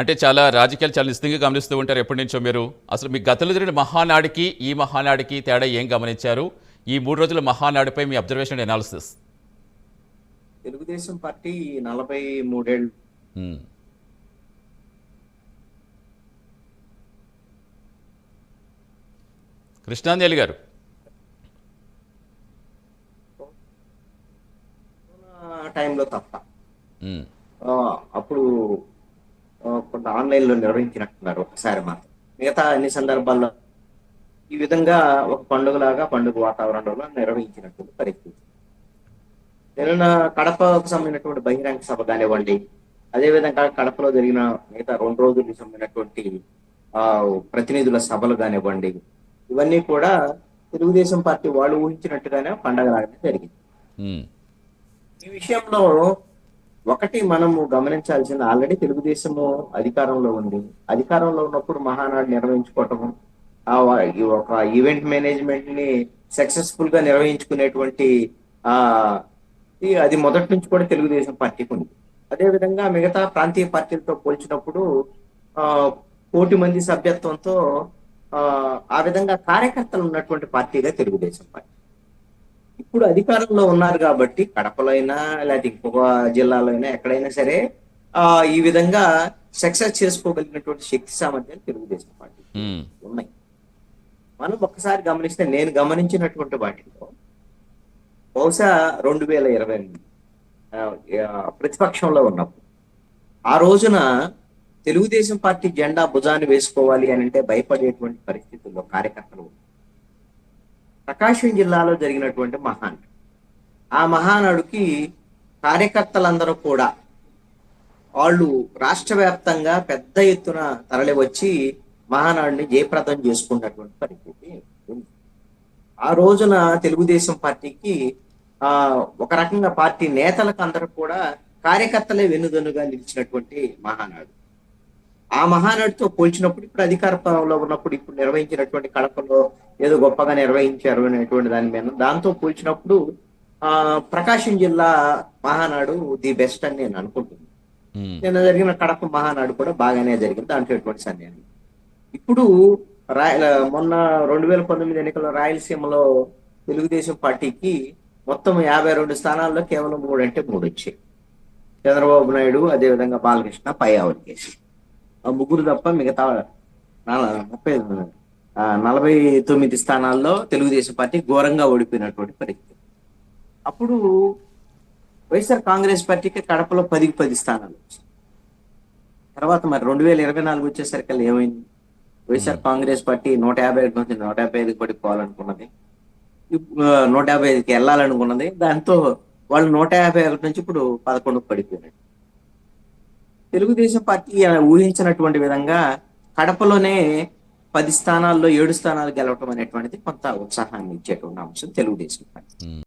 అంటే చాలా రాజకీయాలు చాలా నిశ్చితంగా గమనిస్తూ ఉంటారు ఎప్పటి నుంచో మీరు. అసలు మీ గతంలో జరిగిన మహానాడికి ఈ మహానాడికి తేడా ఏం గమనించారు? ఈ మూడు రోజుల మహానాడిపై మీ అబ్జర్వేషన్ అనాలిసిస్ తెలుగుదేశం పార్టీ నలభై మూడేళ్ళు. కృష్ణాంజలి గారు. టైంలో తప్ప. అప్పుడు కొంత ఆన్లైన్లో నిర్వహించినట్టున్నారు ఒకసారి మాత్రం. మిగతా అన్ని సందర్భాల్లో ఈ విధంగా ఒక పండుగలాగా పండుగ వాతావరణంలో నిర్వహించినటువంటి పరిస్థితి. నిన్న కడపకు సంబంధించినటువంటి బహిరంగ సభ కానివ్వండి అదేవిధంగా కడపలో జరిగిన మిగతా రెండు రోజులకు సంబంధించినటువంటి ఆ ప్రతినిధుల సభలు కానివ్వండి ఇవన్నీ కూడా తెలుగుదేశం పార్టీ వాళ్ళు ఊహించినట్టుగానే పండగలాగానే జరిగింది. ఉమ్, ఈ విషయంలో ఒకటి మనము గమనించాల్సింది ఆల్రెడీ తెలుగుదేశము అధికారంలో ఉంది. అధికారంలో ఉన్నప్పుడు మహానాడు నిర్వహించుకోవటము ఆ ఈ ఒక ఈవెంట్ మేనేజ్మెంట్ని సక్సెస్ఫుల్గా నిర్వహించుకునేటువంటి ఆ ఈ అది మొదటి నుంచి కూడా తెలుగుదేశం పార్టీకి ఉంది. అదే విధంగా మిగతా ప్రాంతీయ పార్టీలతో పోల్చినప్పుడు ఆ కోటి మంది సభ్యత్వంతో ఆ ఆ విధంగా కార్యకర్తలు ఉన్నటువంటి పార్టీగా తెలుగుదేశం పార్టీ. ఇప్పుడు అధికారంలో ఉన్నారు కాబట్టి కడపలో అయినా లేకపోతే ఇంకొక జిల్లాలో అయినా ఎక్కడైనా సరే ఆ ఈ విధంగా సక్సెస్ చేసుకోగలిగినటువంటి శక్తి సామర్థ్యాలు తెలుగుదేశం పార్టీ ఉన్నాయి మనం ఒక్కసారి గమనిస్తే నేను గమనించినటువంటి వాటిలో బహుశా రెండు వేల ఇరవై ప్రతిపక్షంలో ఉన్నప్పుడు ఆ రోజున తెలుగుదేశం పార్టీ జెండా భుజాన్ని వేసుకోవాలి అని అంటే భయపడేటువంటి పరిస్థితుల్లో కార్యకర్తలు. ప్రకాశం జిల్లాలో జరిగినటువంటి మహానాడు ఆ మహానాడుకి కార్యకర్తలందరూ కూడా వాళ్ళు రాష్ట్ర వ్యాప్తంగా పెద్ద ఎత్తున తరలి వచ్చి మహానాడుని జయప్రదం చేసుకున్నటువంటి పరిస్థితి ఉంది. ఆ రోజున తెలుగుదేశం పార్టీకి ఆ ఒక రకంగా పార్టీ నేతలకు అందరూ కూడా కార్యకర్తలే వెన్నుదన్నుగా నిలిచినటువంటి మహానాడు. ఆ మహానాడుతో పోల్చినప్పుడు ఇప్పుడు అధికారంలో ఉన్నప్పుడు ఇప్పుడు నిర్వహించినటువంటి కడపలో ఏదో గొప్పగా నిర్వహించారు అనేటువంటి దాని మీద దాంతో పోల్చినప్పుడు ఆ ప్రకాశం జిల్లా మహానాడు ది బెస్ట్ అని నేను అనుకుంటున్నాను. నిన్న జరిగిన కడప మహానాడు కూడా బాగానే జరిగింది దాంట్లో ఎటువంటి సందేహం. ఇప్పుడు రాయల మొన్న రెండు వేల పంతొమ్మిది ఎన్నికల్లో రాయలసీమలో తెలుగుదేశం పార్టీకి మొత్తం యాభై రెండు స్థానాల్లో కేవలం మూడు అంటే మూడు వచ్చాయి చంద్రబాబు నాయుడు అదేవిధంగా బాలకృష్ణ పయ్యావతి కేసు. ముగ్గురు తప్ప మిగతా ముప్పై నలభై తొమ్మిది స్థానాల్లో తెలుగుదేశం పార్టీ ఘోరంగా ఓడిపోయినటువంటి పరిస్థితి. అప్పుడు వైఎస్ఆర్ కాంగ్రెస్ పార్టీకి కడపలో పదికి పది స్థానాలు వచ్చాయి. తర్వాత మరి రెండు వేల ఇరవై నాలుగు వచ్చేసరికి ఏమైంది? వైఎస్ఆర్ కాంగ్రెస్ పార్టీ నూట యాభై ఐదు నుంచి నూట యాభై ఐదుకి పడిపోవాలనుకున్నది నూట యాభై ఐదుకి వెళ్ళాలనుకున్నది. దాంతో వాళ్ళు నూట యాభై ఒకటి నుంచి ఇప్పుడు పదకొండుకు పడిపోయినారు తెలుగుదేశం పార్టీ ఊహించినటువంటి విధంగా కడపలోనే పది స్థానాల్లో ఏడు స్థానాలు గెలవటం అనేటువంటిది కొంత ఉత్సాహాన్ని ఇచ్చేటువంటి అంశం తెలుగుదేశం పార్టీ.